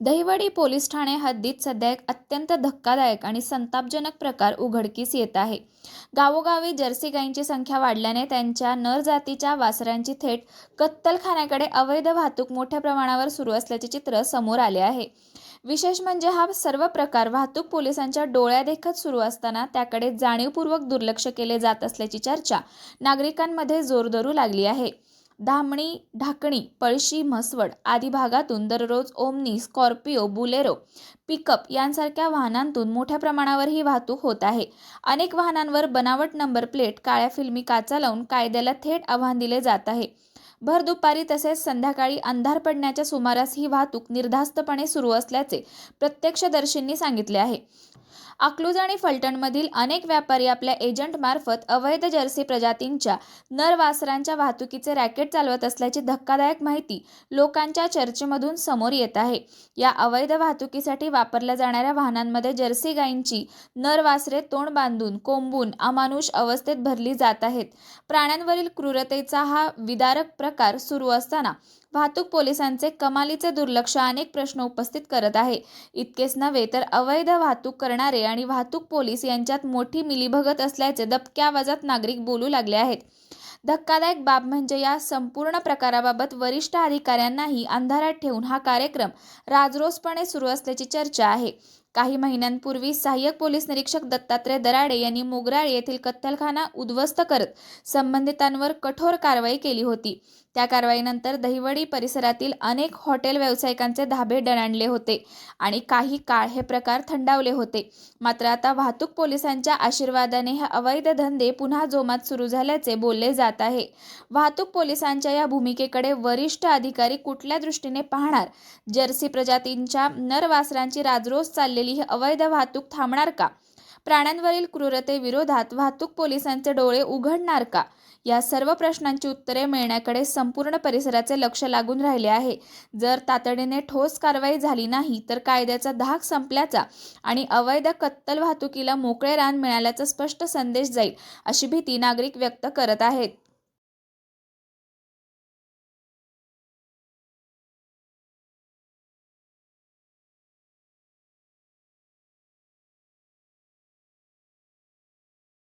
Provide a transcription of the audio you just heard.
Dahiwadi police Thane हद्दीत सध्या एक अत्यंत धक्कादायक आणि संतापजनक प्रकार उघडकीस येत आहे. गावोगावी जर्सी गायींची संख्या वाढल्याने त्यांच्या नर जातीच्या वासरांची थेट कत्तलखान्याकडे अवैध वाहतूक मोठ्या प्रमाणावर सुरू असल्याचे चित्र समोर आले आहे. विशेष म्हणजे हा सर्व प्रकार वाहतूक पोलिसांच्या डोळ्यादेखत सुरू असताना त्याकडे जाणीवपूर्वक दुर्लक्ष केले जात असल्याची चर्चा नागरिकांमध्ये जोर धरू लागली आहे. धामणी ढाकणी पळशी म्हसवड आदी भागातून दररोज ओमनी स्कॉर्पिओ बुलेरो पिकअप यांसारख्या वाहनांतून मोठ्या प्रमाणावर ही वाहतूक होत आहे. अनेक वाहनांवर बनावट नंबर प्लेट काळ्या फिल्मी काचा लावून कायद्याला थेट आव्हान दिले जात आहे. भर दुपारी तसेच संध्याकाळी अंधार पडण्याच्या सुमारास ही वाहतूक निर्धास्तपणे सुरू असल्याचे प्रत्यक्षदर्शींनी सांगितले आहे. अकलूज आणि फलटणमधील अनेक व्यापारी आपल्या एजंटमार्फत अवैध जर्सी प्रजातींच्या नरवासरांच्या वाहतुकीचे रॅकेट चालवत असल्याची धक्कादायक माहिती लोकांच्या चर्चेमधून समोर येत आहे. या अवैध वाहतुकीसाठी वापरल्या जाणाऱ्या वाहनांमध्ये जर्सी गायींची नर वासरे तोंड बांधून कोंबून अमानुष अवस्थेत भरली जात आहेत. प्राण्यांवरील क्रूरतेचा हा विदारक प्रकार सुरू असताना वाहतूक पोलिसांचे कमालीचे दुर्लक्ष अनेक प्रश्न उपस्थित करत आहे. इतकेच नव्हे तर अवैध वाहतूक करणारे आणि वाहतूक पोलीस यांच्यात मोठी मिलीभगत असल्याचे दबक्या आवाजात नागरिक बोलू लागले आहेत. धक्कादायक बाब म्हणजे या संपूर्ण प्रकाराबाबत वरिष्ठ अधिकाऱ्यांनाही अंधारात ठेवून हा कार्यक्रम राजरोसपणे सुरू असल्याची चर्चा आहे. काही महिन्यांपूर्वी सहाय्यक पोलीस निरीक्षक दत्तात्रय दराडे यांनी मोगराळ येथील कत्तलखाना उद्ध्वस्त करत संबंधितांवर कठोर कारवाई केली होती. त्या कारवाईनंतर दहिवडी परिसरातील अनेक हॉटेल व्यावसायिकांचे धाबे दणाणले होते आणि काही काळ हे प्रकार थंडावले होते. मात्र आता वाहतूक पोलिसांच्या आशीर्वादाने हे अवैध धंदे पुन्हा जोमात सुरू झाल्याचे बोलले जात आहे. वाहतूक पोलिसांच्या या भूमिकेकडे वरिष्ठ अधिकारी कुठल्या दृष्टीने पाहणार? जर्सी प्रजातींच्या नरवासरांची राजरोस चाललेली ही अवैध वाहतूक थांबणार का? प्राण्यांवरील क्रूरतेविरोधात वाहतूक पोलिसांचे डोळे उघडणार का? या सर्व प्रश्नांची उत्तरे मिळण्याकडे संपूर्ण परिसराचे लक्ष लागून राहिले आहे. जर तातडीने ठोस कारवाई झाली नाही तर कायद्याचा धाक संपल्याचा आणि अवैध कत्तल वाहतुकीला मोकळे रान मिळाल्याचा स्पष्ट संदेश जाईल अशी भीती नागरिक व्यक्त करत आहेत.